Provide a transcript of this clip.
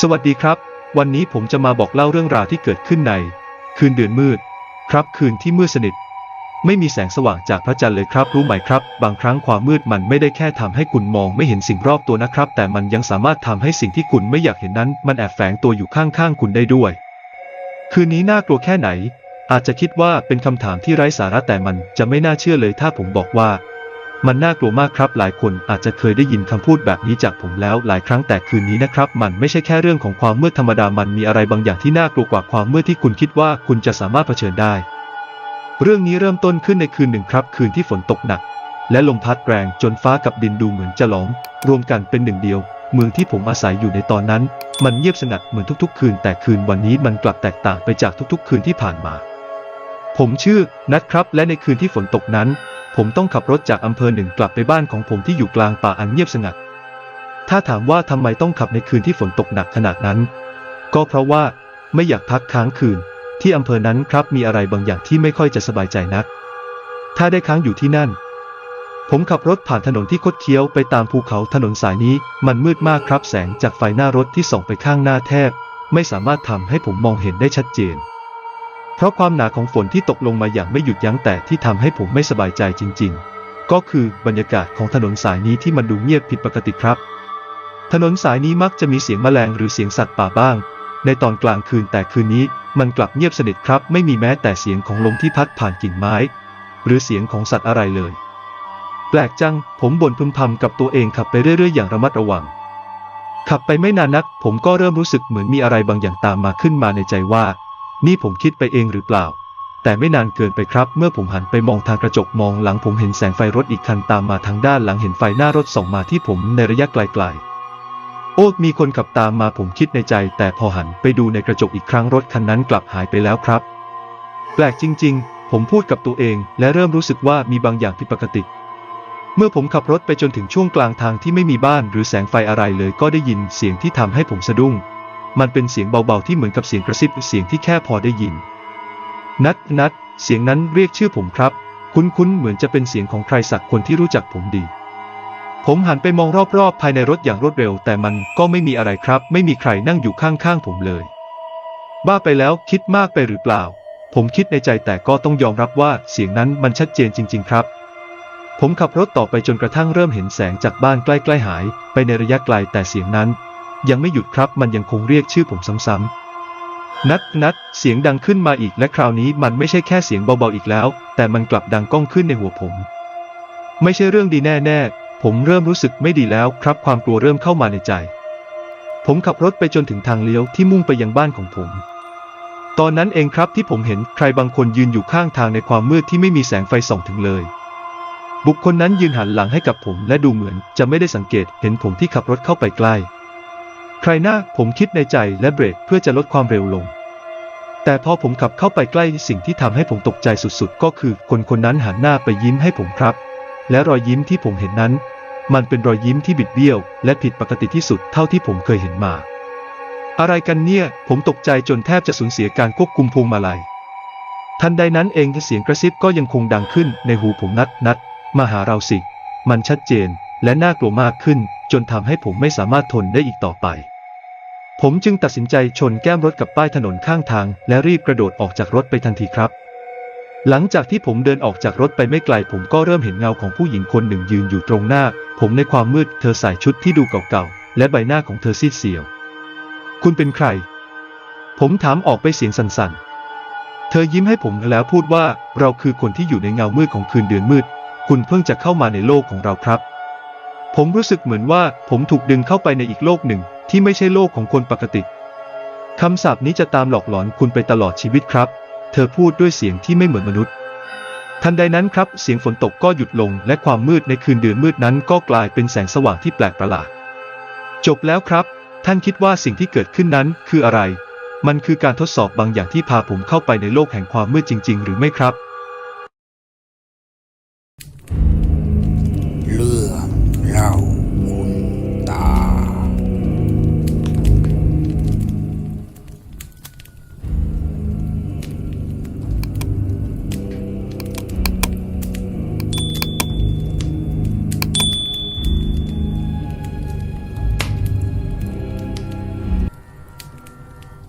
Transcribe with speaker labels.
Speaker 1: สวัสดีครับ วันนี้ผมจะมาบอกเล่าเรื่องราวที่เกิดขึ้นใน คืนเดือนมืด ครับคืนที่มืดสนิท ไม่มีแสงสว่างจากพระจันทร์เลยครับ รู้ไหมครับ บางครั้งความมืดมันไม่ได้แค่ทำให้คุณมองไม่เห็นสิ่งรอบตัวนะครับ แต่มันยังสามารถทำให้สิ่งที่คุณไม่อยากเห็นนั้น มันแอบแฝงตัวอยู่ข้างๆคุณได้ด้วย คืนนี้น่ากลัวแค่ไหน อาจจะคิดว่าเป็นคำถามที่ไร้สาระแต่มันจะไม่น่าเชื่อเลยถ้าผมบอกว่า มันน่ากลัวมากครับ หลายคนอาจจะเคยได้ยินคำพูดแบบนี้จากผมแล้วหลายครั้งแต่คืนนี้นะครับ มันไม่ใช่แค่เรื่องของความมืดธรรมดามันมีอะไรบางอย่างที่น่ากลัวกว่าความมืดที่คุณคิดว่าคุณจะสามารถเผชิญได้ เรื่องนี้เริ่มต้นขึ้นในคืนหนึ่งครับ คืนที่ฝนตกหนัก และลมพัดแรงจนฟ้ากับดินดูเหมือนจะหลอม รวมกันเป็นหนึ่งเดียว เมืองที่ผมอาศัยอยู่ในตอนนั้น มันเงียบสงัดเหมือนทุกๆ คืน แต่คืนวันนี้มันกลับแตกต่างไปจากทุกๆ คืนที่ผ่านมา ผมชื่อนัทครับ และในคืนที่ฝนตกนั้น ผมต้องขับรถจากอำเภอหนึ่งกลับไปบ้านของผมที่อยู่กลางป่าอันเงียบสงัด ถ้าถามว่าทำไมต้องขับในคืนที่ฝนตกหนักขนาดนั้น ก็เพราะว่าไม่อยากพักค้างคืน ที่อำเภอนั้นครับมีอะไรบางอย่างที่ไม่ค่อยจะสบายใจนัก ถ้าได้ค้างอยู่ที่นั่น ผมขับรถผ่านถนนที่คดเคี้ยวไปตามภูเขาถนนสายนี้ มันมืดมากครับแสงจากไฟหน้ารถที่ส่องไปข้างหน้าแทบ ไม่สามารถทำให้ผมมองเห็นได้ชัดเจน เพราะความหนาของฝนที่ตกลงมาอย่างไม่หยุดยั้งแต่ที่ทำให้ผมไม่สบายใจจริง ๆ ก็คือบรรยากาศของถนนสายนี้ที่มันดูเงียบผิดปกติครับ ถนนสายนี้มักจะมีเสียงแมลงหรือเสียงสัตว์ป่าบ้าง ในตอนกลางคืนแต่คืนนี้มันกลับเงียบสนิทครับ ไม่มีแม้แต่เสียงของลมที่พัดผ่านกิ่งไม้ หรือเสียงของสัตว์อะไรเลย แปลกจัง ผมบ่นพึมพำกับตัวเองขับไปเรื่อย ๆ อย่างระมัดระวัง ขับไปไม่นานนัก ผมก็เริ่มรู้สึกเหมือนมีอะไรบางอย่างตามมาขึ้นมาในใจว่า นี่ผมคิดไปเองหรือเปล่า แต่ไม่นานเกินไปครับ เมื่อผมหันไปมองทางกระจกมองหลังผมเห็นแสงไฟรถอีกคันตามมาทางด้านหลังเห็นไฟหน้ารถส่องมาที่ผมในระยะไกลๆ โอ้มีคนขับตามมาผมคิดในใจ แต่พอหันไปดูในกระจกอีกครั้งรถคันนั้นกลับหายไปแล้วครับ แปลกจริง ๆ ผมพูดกับตัวเองและเริ่มรู้สึกว่ามีบางอย่างผิดปกติเมื่อผมขับรถไปจนถึงช่วงกลางทางที่ไม่มีบ้านหรือแสงไฟอะไรเลยก็ได้ยินเสียงที่ทำให้ผมสะดุ้ง มันเป็นเสียงเบาๆที่เหมือนกับเสียงกระซิบเสียงที่แค่พอได้ยิน นัดนัดเสียงนั้นเรียกชื่อผมครับ คุ้นๆเหมือนจะเป็นเสียงของใครสักคนที่รู้จักผมดี ผมหันไปมองรอบๆ ภายในรถอย่างรวดเร็ว แต่มันก็ไม่มีอะไรครับ ไม่มีใครนั่งอยู่ข้างๆผมเลย บ้าไปแล้วคิดมากไปหรือเปล่า ผมคิดในใจแต่ก็ต้องยอมรับว่าเสียงนั้นมันชัดเจนจริง ๆ ครับผมขับรถต่อไปจนกระทั่งเริ่มเห็นแสงจากบ้านใกล้ๆหาย ไปในระยะไกลแต่เสียงนั้น ยังไม่หยุดครับมันยังคงเรียกชื่อผมซ้ำๆ นัดนัดเสียงดังขึ้นมาอีกและคราวนี้มันไม่ใช่แค่เสียงเบาๆอีกแล้ว แต่มันกลับดังก้องขึ้นในหัวผม ไม่ใช่เรื่องดีแน่ๆ ผมเริ่มรู้สึกไม่ดีแล้วครับความกลัวเริ่มเข้ามาในใจ ผมขับรถไปจนถึงทางเลี้ยวที่มุ่งไปยังบ้านของผม ตอนนั้นเองครับที่ผมเห็นใครบางคนยืนอยู่ข้างทางในความมืดที่ไม่มีแสงไฟส่องถึงเลยบุคคลนั้นยืนหันหลังให้กับผมและดูเหมือนจะไม่ได้สังเกตเห็นผมที่ขับรถเข้าไปใกล้ รหน้าผมคิดในใจและเบรกเพื่อจะลดความเร็วลง แต่พอผมขับเข้าไปใกล้สิ่งที่ทำให้ผมตกใจสุดๆ ก็คือคนคนนั้นหันหน้าไปยิ้มให้ผมครับ และรอยยิ้มที่ผมเห็นนั้น มันเป็นรอยยิ้มที่บิดเบี้ยว และผิดปกติที่สุดเท่าที่ผมเคยเห็นมา อะไรกันเนี่ย ผมตกใจจนแทบจะสูญเสียการควบคุมพวงมาลัยทันใดนั้นเองเสียงกระซิบก็ยังคงดังขึ้นในหูผมนัดนัดมาหาเราสิ มันชัดเจนและน่ากลัวมากขึ้น จนทำให้ผมไม่สามารถทนได้อีกต่อไป ผมจึงตัดสินใจชนแก้มรถกับป้ายถนนข้างทาง และรีบกระโดดออกจากรถไปทันทีครับ หลังจากที่ผมเดินออกจากรถไปไม่ไกล ผมก็เริ่มเห็นเงาของผู้หญิงคนหนึ่งยืนอยู่ตรงหน้า ผมในความมืดเธอใส่ชุดที่ดูเก่าๆ และใบหน้าของเธอซีดเซียว คุณเป็นใคร ผมถามออกไปเสียงสั่นๆ เธอยิ้มให้ผมแล้วพูดว่าเราคือคนที่อยู่ในเงามืดของคืนเดือนมืด คุณเพิ่งจะเข้ามาในโลกของเราครับ ผมรู้สึกเหมือนว่าผมถูกดึงเข้าไปในอีกโลกหนึ่ง ที่ไม่ใช่โลกของคนปกติ คำสาปนี้จะตามหลอกหลอนคุณไปตลอดชีวิตครับ เธอพูดด้วยเสียงที่ไม่เหมือนมนุษย์ ทันใดนั้นครับ เสียงฝนตกก็หยุดลง และความมืดในคืนเดือนมืดนั้นก็กลายเป็นแสงสว่างที่แปลกประหลาด จบแล้วครับ ท่านคิดว่าสิ่งที่เกิดขึ้นนั้นคืออะไร มันคือการทดสอบบางอย่างที่พาผมเข้าไปในโลกแห่งความมืดจริง ๆ หรือไม่ครับ เรื่องเล่า